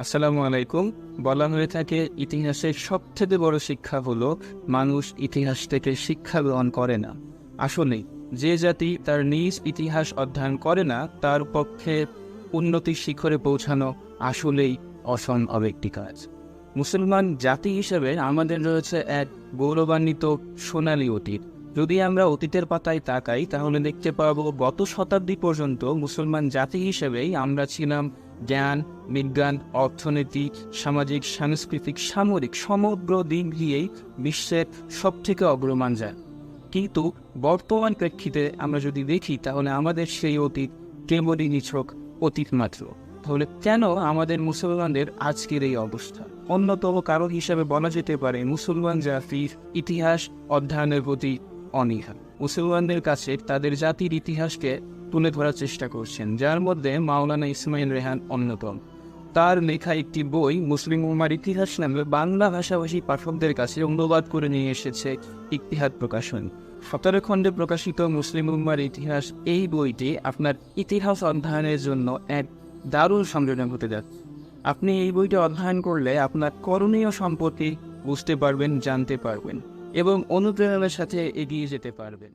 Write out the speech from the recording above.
আসসালামু আলাইকুম। বলা হয়ে থাকে, ইতিহাসের সবথেকে বড় শিক্ষা হলো, মানুষ ইতিহাস থেকে শিক্ষা গ্রহণ করে না। আসলে, যে জাতি তার নিজ ইতিহাস অধ্যয়ন করে না, তার পক্ষে উন্নতির শিখরে পৌঁছানো আসলেই অসম্ভব একটি কাজ। মুসলমান জাতি হিসেবে আমাদের রয়েছে এক গৌরবান্বিত সোনালী অতীত। যদি আমরা অতীতের পাতায় তাকাই, তাহলে দেখতে পাবো, গত শতাব্দী পর্যন্ত মুসলমান জাতি হিসেবেই আমরা ছিলাম জ্ঞান, বিজ্ঞান, অর্থনীতি, সামাজিক, সাংস্কৃতিক, সামরিক, সমগ্র দিক দিয়েই বিশ্বের সবথেকে অগ্রমান যায়। কিন্তু বর্তমান প্রেক্ষিতে আমরা যদি দেখি, তাহলে আমাদের সেই অতীত কেবলই নিছক অতীত মাত্র। তাহলে কেন আমাদের মুসলমানদের আজকের এই অবস্থা? অন্যতম কারণ হিসাবে বলা যেতে পারে, মুসলমান জাতির ইতিহাস অধ্যয়নের প্রতি অনীহা। মুসলমানদের কাছে তাদের জাতির ইতিহাসকে তুলে ধরার চেষ্টা করছেন, যার মধ্যে মাওলানা ইসমাইল রেহান অন্যতম। তার লেখা একটি বই মুসলিম উম্মার ইতিহাস নামে বাংলা ভাষাভাষী পাঠকদের কাছে অনুবাদ করে নিয়ে এসেছে ইতিহাদ প্রকাশন। সতেরো খণ্ডে প্রকাশিত মুসলিম উম্মার ইতিহাস এই বইটি আপনার ইতিহাস অধ্যয়নের জন্য এক দারুণ সংযোজন হতে যাচ্ছে। আপনি এই বইটি অধ্যয়ন করলে আপনার করণীয় সম্পত্তি বুঝতে পারবেন, জানতে পারবেন। এবং অনুপ্রেরণার সাথে এগিয়ে যেতে পারবেন।